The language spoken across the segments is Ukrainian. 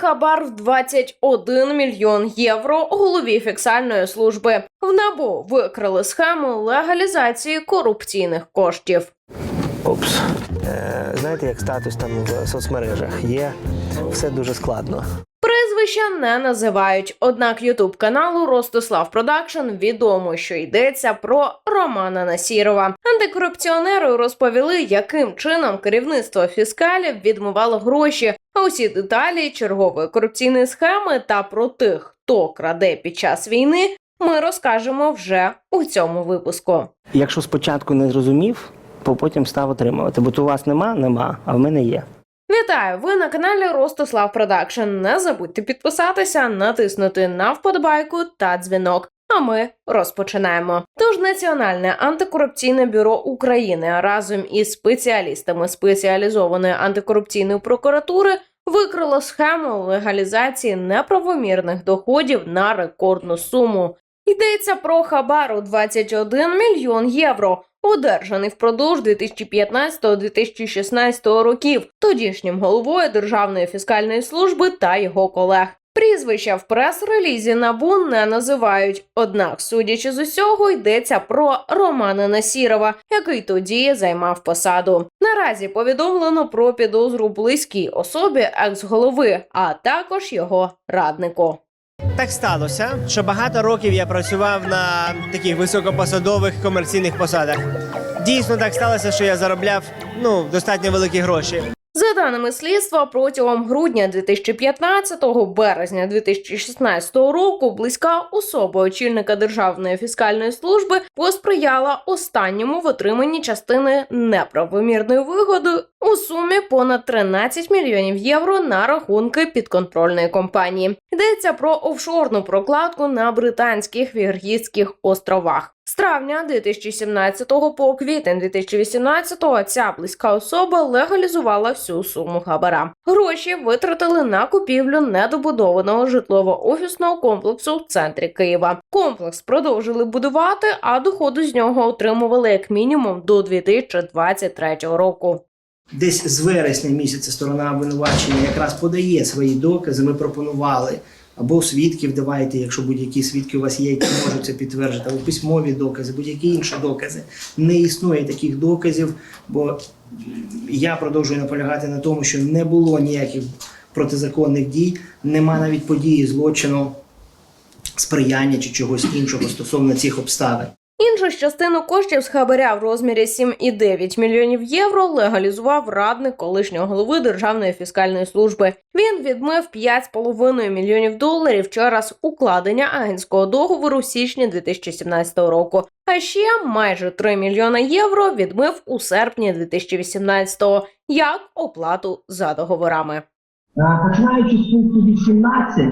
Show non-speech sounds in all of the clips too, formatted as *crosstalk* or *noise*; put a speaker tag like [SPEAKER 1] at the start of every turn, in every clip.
[SPEAKER 1] хабар в 21 мільйон євро голові фіксальної служби. В НАБУ викрили схему легалізації корупційних коштів.
[SPEAKER 2] Опс. Е, знаєте, як статус там в соцмережах є, все дуже складно.
[SPEAKER 1] Прізвища не називають, однак Ютуб каналу Ростислав Продакшн відомо, що йдеться про Романа Насірова. Антикорупціонери розповіли, яким чином керівництво фіскалів відмивало гроші. А усі деталі чергової корупційної схеми та про тих, хто краде під час війни, ми розкажемо вже у цьому випуску.
[SPEAKER 2] Якщо спочатку не зрозумів, то потім став отримувати. Бо то у вас нема, нема, а в мене є.
[SPEAKER 1] Вітаю! Ви на каналі Ростислав Продакшн. Не забудьте підписатися, натиснути на вподобайку та дзвінок. А ми розпочинаємо. Тож Національне антикорупційне бюро України разом із спеціалістами спеціалізованої антикорупційної прокуратури викрило схему легалізації неправомірних доходів на рекордну суму. Йдеться про хабар у 21 мільйон євро, одержаний впродовж 2015-2016 років тодішнім головою Державної фіскальної служби та його колег. Прізвища в прес-релізі НАБУ не називають. Однак, судячи з усього, йдеться про Романа Насірова, який тоді займав посаду. Наразі повідомлено про підозру близькій особі екс-голови, а також його раднику.
[SPEAKER 3] Так сталося, що багато років я працював на таких високопосадових комерційних посадах. Дійсно так сталося, що я заробляв ну достатньо великі гроші.
[SPEAKER 1] За даними слідства, протягом грудня 2015 березня 2016 року близька особа очільника Державної фіскальної служби посприяла останньому в отриманні частини неправомірної вигоди у сумі понад 13 мільйонів євро на рахунки підконтрольної компанії. Йдеться про офшорну прокладку на британських Віргітських островах. З травня 2017 по квітень 2018 ця близька особа легалізувала всю суму хабара. Гроші витратили на купівлю недобудованого житлово-офісного комплексу в центрі Києва. Комплекс продовжили будувати, а доходу з нього отримували як мінімум до 2023 року.
[SPEAKER 4] Десь з вересня місяця сторона обвинувачення якраз подає свої докази. Ми пропонували або свідків давайте, якщо будь-які свідки у вас є, які можуть це підтвердити, або письмові докази, будь-які інші докази. Не існує таких доказів, бо я продовжую наполягати на тому, що не було ніяких протизаконних дій, нема навіть події злочину, сприяння чи чогось іншого стосовно цих обставин.
[SPEAKER 1] Іншу частину коштів з хабаря в розмірі 7,9 мільйонів євро легалізував радник колишнього голови Державної фіскальної служби. Він відмив 5,5 мільйонів доларів через укладення агентського договору в січні 2017 року. А ще майже 3 мільйона євро відмив у серпні 2018 як оплату за договорами.
[SPEAKER 5] Е, Починаючи з пункту 18,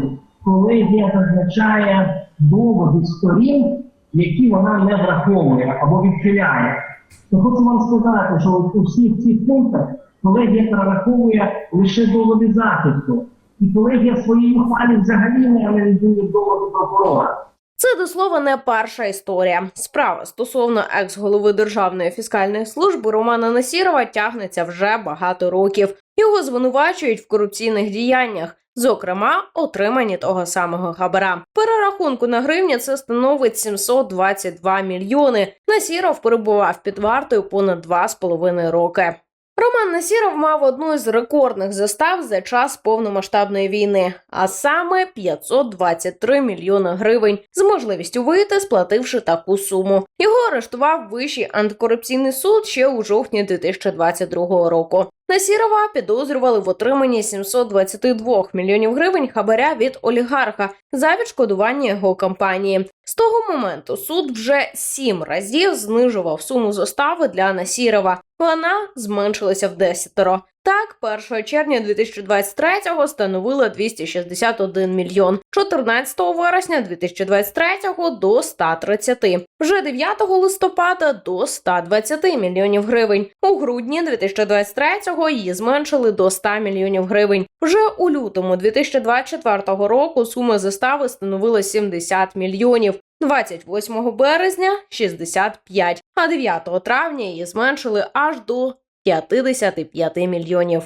[SPEAKER 5] коли є зазначає доводи сторін, які вона не враховує або відхиляє, то хочу вам сказати, що у всіх цих пунктах колегія перераховує лише доводи захисту. І колегія в своїй ухвалі взагалі не аналізує доводи прокурора.
[SPEAKER 1] Це до слова не перша історія. Справа стосовно екс-голови Державної фіскальної служби Романа Насірова тягнеться вже багато років. Його звинувачують в корупційних діяннях, зокрема, отриманні того самого хабара. Перерахунку на гривні це становить 722 мільйони. Насіров перебував під вартою понад 2,5 роки. Роман Насіров мав одну із рекордних застав за час повномасштабної війни, а саме 523 мільйони гривень з можливістю вийти, сплативши таку суму. Його арештував Вищий антикорупційний суд ще у жовтні 2022 року. Насірова підозрювали в отриманні 722 мільйонів гривень хабаря від олігарха за відшкодування його компанії. З того моменту суд вже сім разів знижував суму застави для Насірова. Вона зменшилася в десятеро. Так, 1 червня 2023-го становила 261 мільйон, 14 вересня 2023-го до 130, вже 9 листопада до 120 мільйонів гривень. У грудні 2023-го її зменшили до 100 мільйонів гривень. Вже у лютому 2024 року сума застави становила 70 мільйонів. 28 березня 65, а 9 травня її зменшили аж до 55 мільйонів.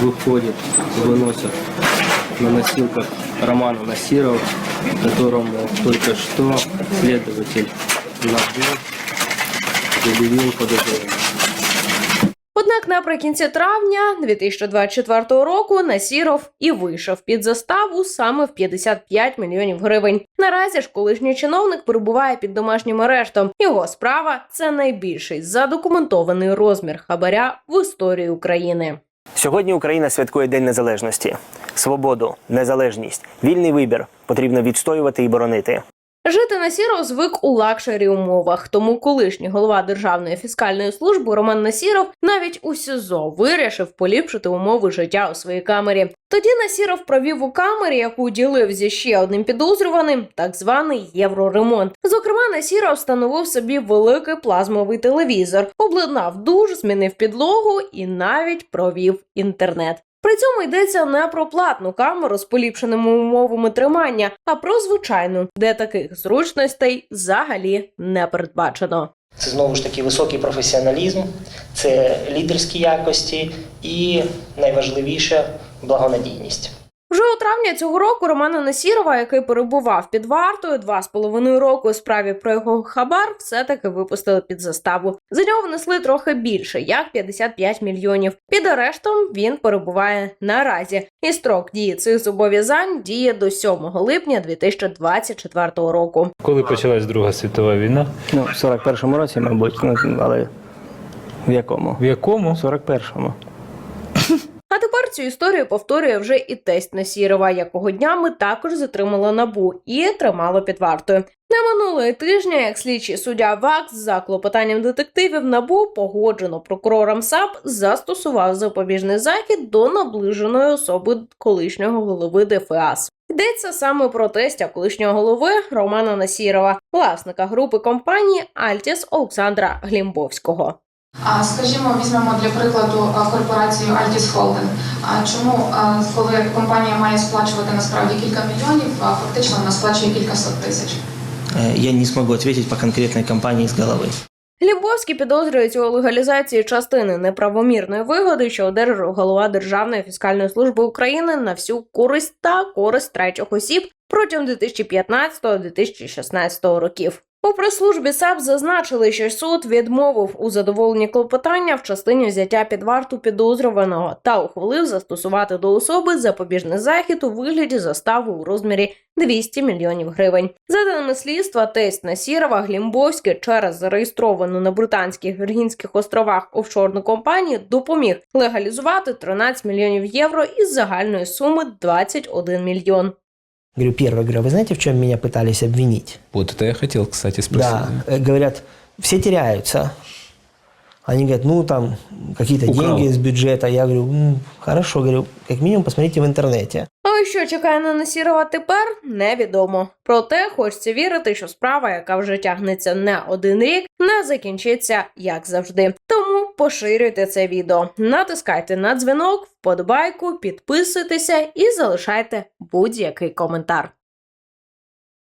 [SPEAKER 6] виходять, виносять на носилках Романа Насирова, которому только что следователь набув, заявил подозрение.
[SPEAKER 1] Однак наприкінці травня 2024 року Насіров і вийшов під заставу саме в 55 мільйонів гривень. Наразі ж колишній чиновник перебуває під домашнім арештом. Його справа це найбільший задокументований розмір хабаря в історії України.
[SPEAKER 2] Сьогодні Україна святкує День Незалежності. Свободу, незалежність, вільний вибір потрібно відстоювати і боронити.
[SPEAKER 1] Жити Насіров звик у лакшері умовах, тому колишній голова Державної фіскальної служби Роман Насіров навіть у СІЗО вирішив поліпшити умови життя у своїй камері. Тоді Насіров провів у камері, яку ділив зі ще одним підозрюваним, так званий євроремонт. Зокрема, Насіров встановив собі великий плазмовий телевізор, обладнав душ, змінив підлогу і навіть провів інтернет. При цьому йдеться не про платну камеру з поліпшеними умовами тримання, а про звичайну, де таких зручностей взагалі не передбачено.
[SPEAKER 7] Це знову ж таки високий професіоналізм, це лідерські якості і найважливіше благонадійність.
[SPEAKER 1] Вже у травні цього року Романа Насірова, який перебував під вартою два з половиною року у справі про його хабар, все-таки випустили під заставу. За нього внесли трохи більше, як 55 мільйонів. Під арештом він перебуває наразі, і строк дії цих зобов'язань діє до 7 липня 2024 року.
[SPEAKER 8] Коли почалась Друга світова війна?
[SPEAKER 2] Ну, в 41-му році, мабуть, ну, але в якому?
[SPEAKER 8] В якому?
[SPEAKER 2] В 41-му. *laughs*
[SPEAKER 1] А тепер цю історію повторює вже і тесть Насірова, якого днями також затримала набу і тримало під вартою. Не минулої тижня, як слідчий суддя ВАКС за клопотанням детективів набу погоджено прокурором САП застосував запобіжний захід до наближеної особи колишнього голови ДФАС. Йдеться саме про тестя колишнього голови Романа Насірова, власника групи компанії Альтіс Олександра Глімбовського.
[SPEAKER 9] А скажімо, візьмемо для прикладу корпорацію Altis Holding. А чому, коли компанія має сплачувати насправді кілька мільйонів, а фактично вона сплачує кількасот тисяч?
[SPEAKER 7] Е, Я не зможу відповідати по конкретній компанії з голови.
[SPEAKER 1] Глібовський підозрюється у легалізації частини неправомірної вигоди, що одержав голова Державної фіскальної служби України на всю користь та користь третіх осіб протягом 2015-2016 років. У прес-службі САП зазначили, що суд відмовив у задоволенні клопотання в частині взяття під варту підозрюваного та ухвалив застосувати до особи запобіжний захід у вигляді застави у розмірі 200 мільйонів гривень. За даними слідства, тесть Насірова Глімбовський через зареєстровану на британських Віргінських островах офшорну компанію допоміг легалізувати 13 мільйонів євро із загальної суми 21 мільйон.
[SPEAKER 2] Говорю, первое, говорю, «А вы знаете, в чем меня пытались обвинить?
[SPEAKER 8] Вот это я хотел, кстати, спросить.
[SPEAKER 2] Да, э, говорят, все теряются. Они говорят, ну там какие-то
[SPEAKER 8] Украл.
[SPEAKER 2] деньги из бюджета. Я говорю, «М, хорошо, говорю, как минимум посмотрите в интернете.
[SPEAKER 1] Ну і що чекає на Насірова тепер, невідомо. Проте хочеться вірити, що справа, яка вже тягнеться не один рік, не закінчиться як завжди. Тому поширюйте це відео, натискайте на дзвінок, вподобайку, підписуйтеся і залишайте будь-який коментар.